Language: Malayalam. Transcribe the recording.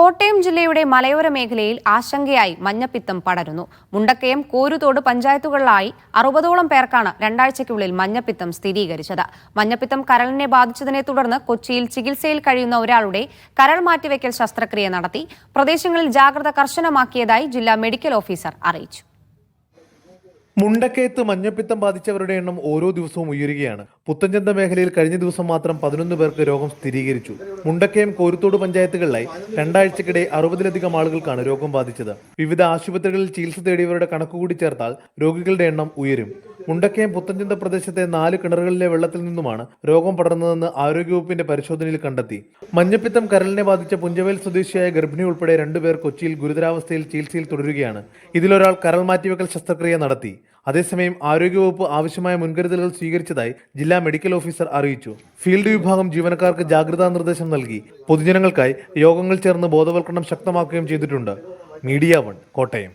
കോട്ടയം ജില്ലയുടെ മലയോര മേഖലയിൽ ആശങ്കയായി മഞ്ഞപ്പിത്തം പടരുന്നു. മുണ്ടക്കയം കോരുതോട് പഞ്ചായത്തുകളിലായി അറുപതോളം പേർക്കാണ് രണ്ടാഴ്ചയ്ക്കുള്ളിൽ മഞ്ഞപ്പിത്തം സ്ഥിരീകരിച്ചത്. മഞ്ഞപ്പിത്തം കരളിനെ ബാധിച്ചതിനെ തുടർന്ന് കൊച്ചിയിൽ ചികിത്സയിൽ കഴിയുന്ന ഒരാളുടെ കരൾ മാറ്റിവെക്കൽ ശസ്ത്രക്രിയ നടത്തി. പ്രദേശങ്ങളിൽ ജാഗ്രത കർശനമാക്കിയതായി ജില്ലാ മെഡിക്കൽ ഓഫീസർ അറിയിച്ചു. മുണ്ടക്കയത്ത് മഞ്ഞപ്പിത്തം ബാധിച്ചവരുടെ എണ്ണം ഓരോ ദിവസവും ഉയരുകയാണ്. പുത്തഞ്ചന്ത മേഖലയിൽ കഴിഞ്ഞ ദിവസം മാത്രം പതിനൊന്ന് പേർക്ക് രോഗം സ്ഥിരീകരിച്ചു. മുണ്ടക്കയം കോരുത്തോട് പഞ്ചായത്തുകളിലായി രണ്ടാഴ്ചക്കിടെ അറുപതിലധികം ആളുകൾക്കാണ് രോഗം ബാധിച്ചത്. വിവിധ ആശുപത്രികളിൽ ചികിത്സ തേടിയവരുടെ കണക്കുകൂടി ചേർത്താൽ രോഗികളുടെ എണ്ണം ഉയരും. മുണ്ടക്കയം പുത്തഞ്ചന്ത പ്രദേശത്തെ നാല് കിണറുകളിലെ വെള്ളത്തിൽ നിന്നുമാണ് രോഗം പടർന്നതെന്ന് ആരോഗ്യവകുപ്പിന്റെ പരിശോധനയിൽ കണ്ടെത്തി. മഞ്ഞപ്പിത്തം കരലിനെ ബാധിച്ച പുഞ്ചവേൽ സ്വദേശിയായ ഗർഭിണി ഉൾപ്പെടെ രണ്ടുപേർ കൊച്ചിയിൽ ഗുരുതരാവസ്ഥയിൽ ചികിത്സയിൽ തുടരുകയാണ്. ഇതിലൊരാൾ കരൾ മാറ്റിവെക്കൽ ശസ്ത്രക്രിയ നടത്തി. അതേസമയം ആരോഗ്യവകുപ്പ് ആവശ്യമായ മുൻകരുതലുകൾ സ്വീകരിച്ചതായി ജില്ലാ മെഡിക്കൽ ഓഫീസർ അറിയിച്ചു. ഫീൽഡ് വിഭാഗം ജീവനക്കാർക്ക് ജാഗ്രതാ നിർദ്ദേശം നൽകി. പൊതുജനങ്ങൾക്കായി യോഗങ്ങൾ ചേർന്ന് ബോധവൽക്കരണം ശക്തമാക്കുകയും ചെയ്തിട്ടുണ്ട്. Media one Kottayam.